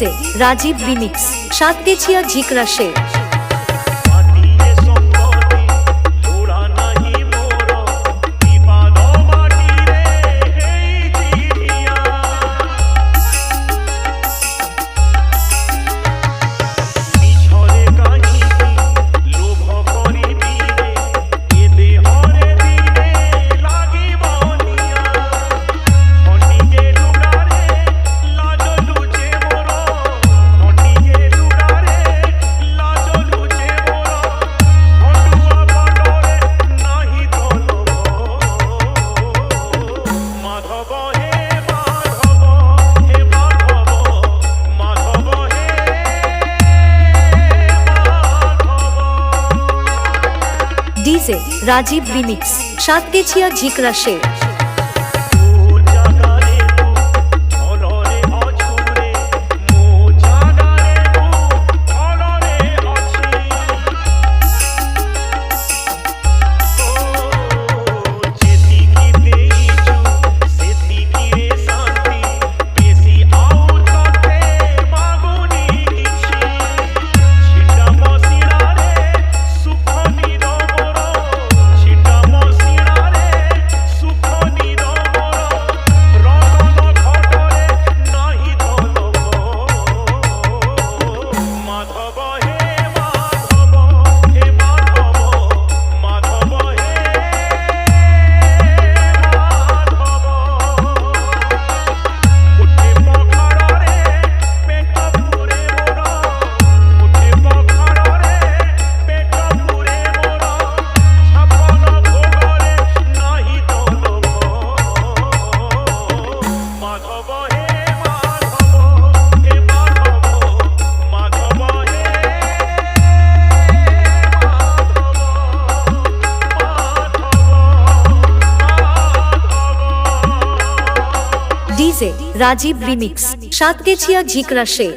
রাজীব রাজীব সাত Satkechhia Jhikra Sheikh Rajib remix Satkechhia Jhikra Sheikh Rajib remix Satkechhia Jhikra সে